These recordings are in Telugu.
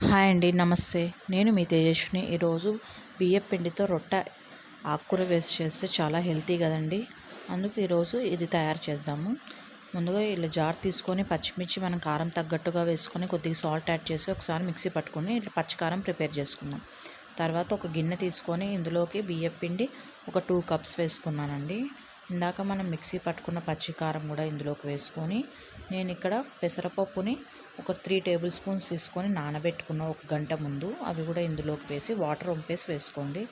హాయ్ అండి నమస్తే. నేను మీ తేజస్విని. ఈరోజు బియ్యం పిండితో రొట్టె ఆకుకూర వేసి చేస్తే చాలా హెల్తీ కదండి. అందుకు ఈరోజు ఇది తయారు చేద్దాము. ముందుగా ఇలా జార్ తీసుకొని పచ్చిమిర్చి మనం కారం తగ్గట్టుగా వేసుకొని కొద్దిగా సాల్ట్ యాడ్ చేసి ఒకసారి మిక్సీ పట్టుకొని ఇట్లా పచ్చికారం ప్రిపేర్ చేసుకుందాం. తర్వాత ఒక గిన్నె తీసుకొని ఇందులోకి బియ్యం పిండి ఒక టూ కప్స్ వేసుకున్నానండి. ఇందాక మనం మిక్సీ పట్టుకున్న పచ్చికారం కూడా ఇందులోకి వేసుకొని నేను ఇక్కడ పెసరపప్పుని ఒక త్రీ టేబుల్ స్పూన్స్ తీసుకొని నానబెట్టుకున్న ఒక గంట ముందు అవి కూడా ఇందులోకి వేసి వాటర్ వంపేసి వేసుకోండి.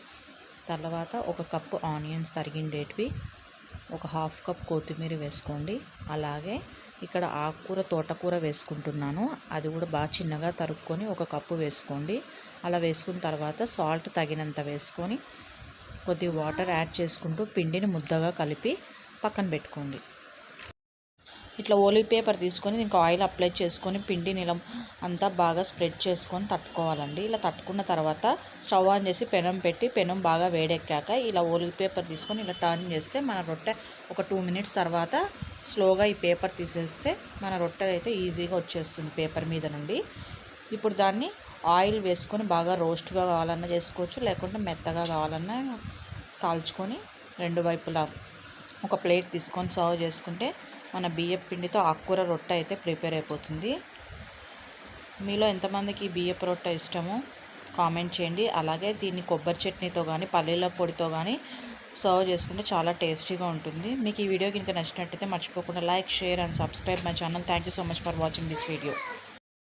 తర్వాత ఒక కప్పు ఆనియన్స్ తరిగిండేటివి ఒక హాఫ్ కప్ కొత్తిమీర వేసుకోండి. అలాగే ఇక్కడ ఆకుకూర తోటకూర వేసుకుంటున్నాను. అది కూడా బాగా చిన్నగా తరుక్కొని ఒక కప్పు వేసుకోండి. అలా వేసుకున్న తర్వాత సాల్ట్ తగినంత వేసుకొని కొద్దిగా వాటర్ యాడ్ చేసుకుంటూ పిండిని ముద్దగా కలిపి పక్కన పెట్టుకోండి. ఇట్లా ఓలీ పేపర్ తీసుకొని దీనికి ఆయిల్ అప్లై చేసుకొని పిండి నీలం అంతా బాగా స్ప్రెడ్ చేసుకొని తట్టుకోవాలండి. ఇలా తట్టుకున్న తర్వాత స్టవ్ ఆన్ చేసి పెనం పెట్టి పెనం బాగా వేడెక్కాక ఇలా ఓలీ పేపర్ తీసుకొని ఇలా టర్న్ చేస్తే మన రొట్టె ఒక టూ మినిట్స్ తర్వాత స్లోగా ఈ పేపర్ తీసేస్తే మన రొట్టె అయితే ఈజీగా వచ్చేస్తుంది పేపర్ మీద నుండి. ఇప్పుడు దాన్ని ఆయిల్ వేసుకొని బాగా రోస్ట్గా కావాలన్నా చేసుకోవచ్చు లేకుంటే మెత్తగా కావాలన్నా కాల్చుకొని రెండు వైపులా ఒక ప్లేట్ తీసుకొని సర్వ్ చేసుకుంటే మన బియ్యం పిండితో ఆకుకూర రొట్టె అయితే ప్రిపేర్ అయిపోతుంది. మీలో ఎంతమందికి బియ్యపు రొట్టె ఇష్టమో? కామెంట్ చేయండి. అలాగే దీన్ని కొబ్బరి చట్నీతో కానీ పల్లీల పొడితో కానీ సర్వ్ చేసుకుంటే చాలా టేస్టీగా ఉంటుంది. మీకు ఈ వీడియో కనుక నచ్చినట్టయితే మర్చిపోకుండా like share and subscribe my channel. Thank you so much for watching this video